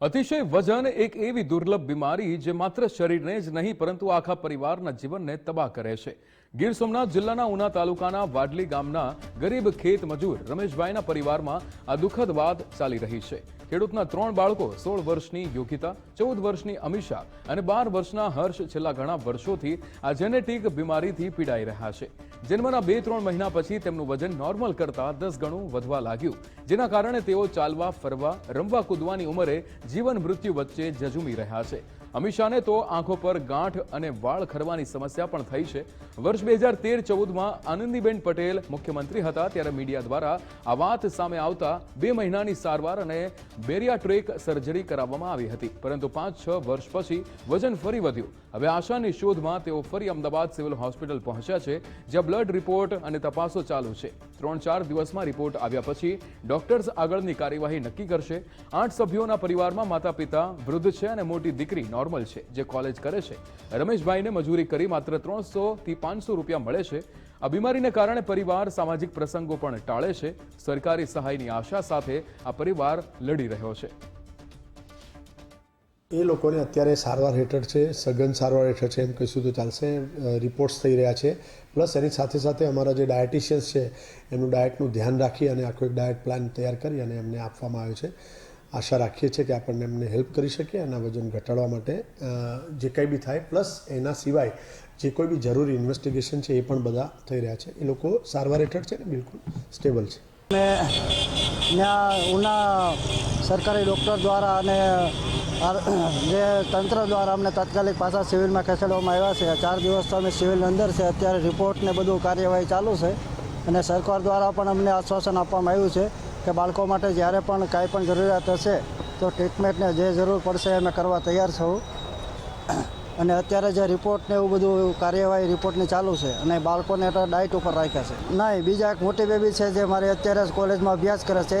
અતિશય વજન એક એવી દુર્લભ બીમારી જે માત્ર શરીરને જ નહીં, પરંતુ આખા પરિવારના જીવનને તબાહ કરે છે. ગીર સોમનાથ જિલ્લાના ઉના તાલુકાના વાડલી ગામના ગરીબ ખેત મજૂર રમેશભાઈના પરિવારમાં આ દુઃખદ વાત ચાલી રહી છે. ખેડૂતના ત્રણ બાળકો સોળ વર્ષની યોગિતા, ચૌદ વર્ષની અમિષા અને બાર વર્ષના હર્ષ છેલ્લા ઘણા વર્ષોથી આ જેનેટિક બીમારીથી પીડાઈ રહ્યા છે. જન્મના બે ત્રણ મહિના પછી તેમનું વજન નોર્મલ કરતા દસ ગણું વધવા લાગ્યું. જેના કારણે તેઓ ચાલવા, ફરવા, રમવા કૂદવાની ઉંમરે જીવન મૃત્યુ વચ્ચે જજુમી રહ્યા છે. અમીષાને તો આંખો પર ગાંઠ અને વાળ ખરવાની સમસ્યા પણ થઈ છે. વર્ષ બે હજાર તેર ચૌદમાં આનંદીબેન પટેલ મુખ્યમંત્રી હતા ત્યારે મીડિયા દ્વારા આ વાત સામે આવતા બે મહિનાની સારવાર અને બેરિયાટ્રેક સર્જરી કરાવવામાં આવી હતી. પરંતુ પાંચ છ વર્ષ પછી વજન ફરી વધ્યું. હવે આશાની શોધમાં તેઓ ફરી અમદાવાદ સિવિલ હોસ્પિટલ પહોંચ્યા છે, જ્યાં બ્લડ રિપોર્ટ અને તપાસો ચાલુ છે. ત્રણ ચાર દિવસમાં રિપોર્ટ આવ્યા પછી ડોક્ટર્સ આગળની કાર્યવાહી નક્કી કરશે. આઠ સભ્યોના પરિવારમાં માતા પિતા વૃદ્ધ છે અને મોટી દીકરી નોર્મલ છે, જે કોલેજ કરે છે. રમેશભાઈને મજૂરી કરી માત્ર ત્રણસો થી પાંચસો રૂપિયા મળે છે. આ બીમારીને કારણે પરિવાર સામાજિક પ્રસંગો પણ ટાળે છે. સરકારી સહાયની આશા સાથે આ પરિવાર લડી રહ્યો છે. એ લોકોને અત્યારે સારવાર હેઠળ છે, સઘન સારવાર હેઠળ છે, એમ કહીશું તો ચાલશે રિપોર્ટ્સ થઈ રહ્યા છે. પ્લસ એની સાથે સાથે અમારા જે ડાયટિશિયન્સ છે, એમનું ડાયટનું ધ્યાન રાખી અને આખો એક ડાયટ પ્લાન તૈયાર કરી અને એમને આપવામાં આવ્યો છે. આશા રાખીએ છીએ કે આપણને એમને હેલ્પ કરી શકીએ અને વજન ઘટાડવા માટે જે કંઈ બી થાય પ્લસ એના સિવાય જે કોઈ બી જરૂરી ઇન્વેસ્ટિગેશન છે એ પણ બધા થઈ રહ્યા છે. એ લોકો સારવાર હેઠળ છે ને? બિલકુલ સ્ટેબલ છે. ત્યાં ઉના સરકારી ડૉક્ટર દ્વારા અને જે તંત્ર દ્વારા અમને તાત્કાલિક પાછા સિવિલમાં ખસેડવામાં આવ્યા છે. ચાર દિવસ તો અમે સિવિલની અંદર છે. અત્યારે રિપોર્ટ ને બધું કાર્યવાહી ચાલુ છે અને સરકાર દ્વારા પણ અમને આશ્વાસન આપવામાં આવ્યું છે. કે બાળકો માટે જ્યારે પણ કાંઈ પણ જરૂરિયાત હશે, તો ટ્રીટમેન્ટને જે જરૂર પડશે અમે કરવા તૈયાર છું. અને અત્યારે જે રિપોર્ટ ને એવું બધું કાર્યવાહી રિપોર્ટની ચાલુ છે અને બાળકોને ડાયટ ઉપર રાખ્યા છે. નહીં, બીજા એક મોટી બેબી છે જે મારી અત્યારે જ કોલેજમાં અભ્યાસ કરે છે